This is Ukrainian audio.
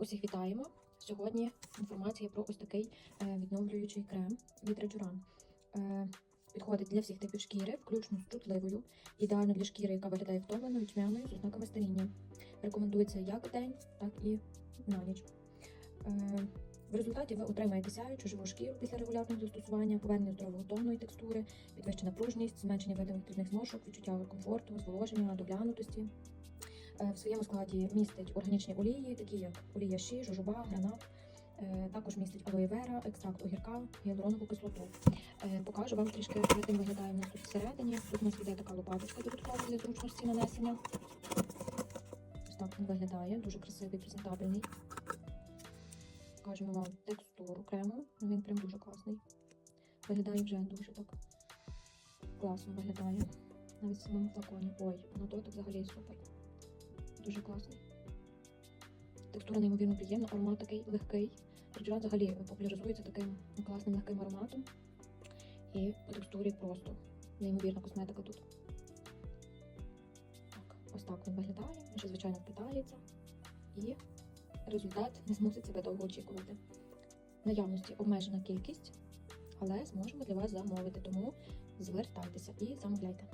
Усіх вітаємо. Сьогодні інформація про ось такий е, відновлюючий крем від Реджуран. Е, Підходить для всіх типів шкіри, включно з чутливою, ідеально для шкіри, яка виглядає втомленою, тьмяною, з ознаками старіння. Рекомендується як вдень, так і на ніч. Е, В результаті ви отримаєте сяючу живу шкіру після регулярного застосування, повернення здорового тону і текстури, підвищена пружність, зменшення видимих дрібних зморшок, відчуття комфорту, зволоження, доглянутості. Е, В своєму складі містить органічні олії, такі як олія ші, жожоба, гранат. Е, Також містить алоє вера, екстракт огірка, гіалуронову кислоту. Е, Покажу вам трішки, як він виглядає в нас тут всередині. Тут у нас іде така лопаточка додаткова для зручності нанесення. Ось так він виглядає, дуже красивий, презентабельний. Покажемо вам текстуру крему. Ну, Він прям дуже класний. Виглядає вже дуже так класно виглядає. Навіть в самому флаконі. Ой, на дотик взагалі супер. Дуже класний. Текстура неймовірно приємна, аромат такий легкий. Реджуран взагалі популяризується таким класним легким ароматом. І по текстурі просто неймовірна косметика тут. Так, ось так він виглядає. Він ще, звичайно, впитається. І результат не змусить себе довго очікувати. Наявності обмежена кількість, але зможемо для вас замовити, тому звертайтеся і замовляйте.